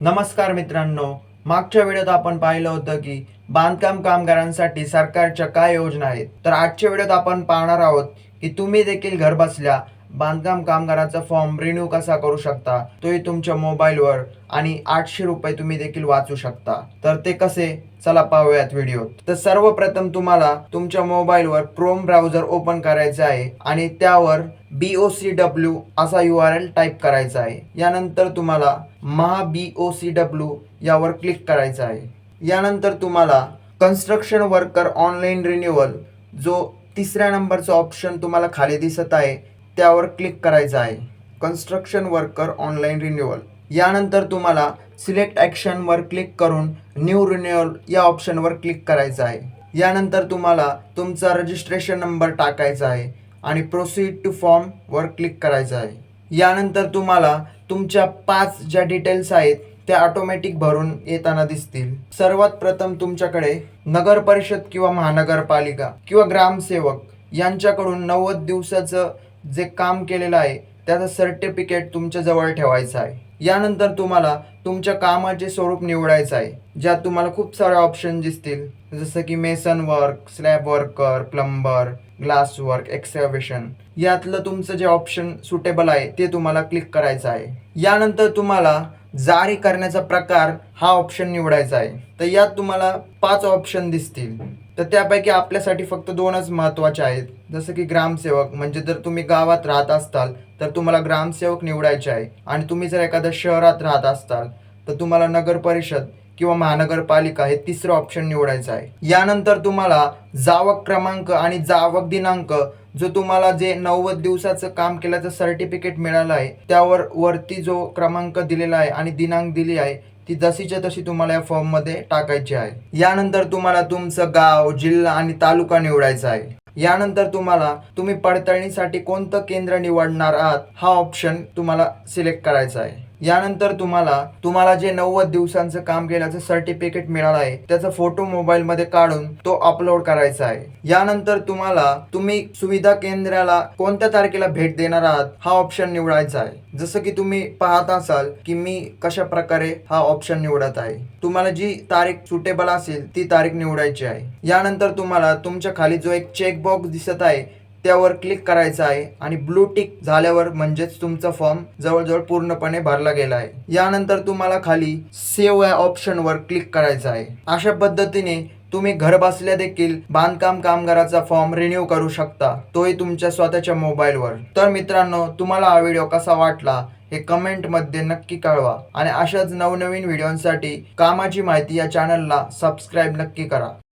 नमस्कार मित्रांनो मागच्या व्हिडिओत आपण पाहिलं होतं की बांधकाम कामगारांसाठी सरकारच्या काय योजना आहेत? तर आजच्या व्हिडिओत आपण पाहणार आहोत की तुम्ही देखील घर बसल्या बांधकाम कामगाराचा फॉर्म रिन्यू कसा करू शकता? तोही तुमच्या मोबाईलवर आणि आठशे रुपये तुम्ही देखील वाचू शकता. तर ते कसे? चला पाहूयात व्हिडिओत तर सर्वप्रथम तुम्हाला तुमच्या मोबाईलवर क्रोम ब्राउझर ओपन करायचं आहे आणि त्यावर बी ओ सी डब्ल्यू असा यू आर एल टाईप करायचा आहे. यानंतर तुम्हाला Maha B O C W यावर क्लिक करायचं आहे. यानंतर तुम्हाला कन्स्ट्रक्शन वर्कर ऑनलाईन रिन्युअल जो तिसऱ्या नंबरचा ऑप्शन तुम्हाला खाली दिसत आहे त्यावर क्लिक करायचं आहे. कन्स्ट्रक्शन वर्कर ऑनलाईन रिन्युअल यानंतर तुम्हाला सिलेक्ट ॲक्शनवर क्लिक करून न्यू रिन्युअल या ऑप्शनवर क्लिक करायचं आहे. यानंतर तुम्हाला तुमचा रजिस्ट्रेशन नंबर टाकायचा आहे आणि प्रोसीड टू फॉर्मवर क्लिक करायचं आहे. यानंतर तुम्हाला तुमच्या पाच ज्या डिटेल्स आहेत त्या ऑटोमॅटिक भरून येताना दिसतील. सर्वात प्रथम तुमच्याकडे नगर परिषद किंवा महानगरपालिका किंवा ग्रामसेवक यांच्याकडून नव्वद दिवसाचं जे काम केलेलं आहे त्याचं सर्टिफिकेट तुमच्या जवळ ठेवायचं आहे. यानंतर तुम्हाला तुमच्या कामाचे स्वरूप निवडायचं आहे ज्यात तुम्हाला खूप सारे ऑप्शन दिसतील. जसं की mason work slab worker plumber glass work excavation यातलं तुमचं जे ऑप्शन सुटेबल आहे ते तुम्हाला क्लिक करायचं आहे. यानंतर तुम्हाला जारी करण्याचा प्रकार हा ऑप्शन निवडायचा आहे. तर यात तुम्हाला पाच ऑप्शन दिसतील. तर त्यापैकी आपल्यासाठी फक्त दोनच महत्त्वाचे आहेत. जसं की ग्रामसेवक म्हणजे जर तुम्ही गावात राहत असताल तर तुम्हाला ग्रामसेवक निवडायचे आहे. आणि तुम्ही जर एखाद्या शहरात राहत असताल तर तुम्हाला नगर परिषद किंवा महानगरपालिका हे तिसरं ऑप्शन निवडायचं आहे. यानंतर तुम्हाला जावक क्रमांक आणि जावक दिनांक जो तुम्हाला जे नव्वद दिवसाचं काम केल्याचं सर्टिफिकेट मिळालं आहे त्यावर वरती जो क्रमांक दिलेला आहे आणि दिनांक दिली आहे ती जशीच्या तशी तुम्हाला या फॉर्ममध्ये टाकायची आहे. यानंतर तुम्हाला तुमचं गाव जिल्हा आणि तालुका निवडायचा आहे. यानंतर तुम्हाला तुम्ही पडताळणीसाठी कोणतं केंद्र निवडणार आहात हा ऑप्शन तुम्हाला सिलेक्ट करायचा आहे. यानंतर तुम्हाला तुम्हाला जे नव्वद दिवसांचं काम केल्याचं सर्टिफिकेट मिळालं आहे त्याचा फोटो मोबाईलमध्ये काढून तो अपलोड करायचा आहे. यानंतर तुम्हाला तुम्ही सुविधा केंद्राला कोणत्या तारखेला भेट देणार आहात हा ऑप्शन निवडायचा आहे. जसं की तुम्ही पाहत असाल की मी कशा प्रकारे हा ऑप्शन निवडत आहे. तुम्हाला जी तारीख सुटेबल असेल ती तारीख निवडायची आहे. यानंतर तुम्हाला तुमच्या खाली जो एक चेक बॉक्स दिसत आहे त्यावर क्लिक करायचं आहे आणि ब्लू टिक झाल्यावर म्हणजेच तुमचा फॉर्म जवळजवळ पूर्णपणे भरला गेला आहे. यानंतर तुम्हाला खाली सेव्ह या ऑप्शनवर क्लिक करायचं आहे. अशा पद्धतीने तुम्ही घर बसल्या देखील बांधकाम कामगाराचा फॉर्म रिन्यू करू शकता. तोही तुमच्या स्वतःच्या मोबाईलवर तर मित्रांनो तुम्हाला हा व्हिडिओ कसा वाटला हे कमेंटमध्ये नक्की कळवा आणि अशाच नवनवीन व्हिडिओंसाठी कामाची माहिती या चॅनलला सबस्क्राईब नक्की करा.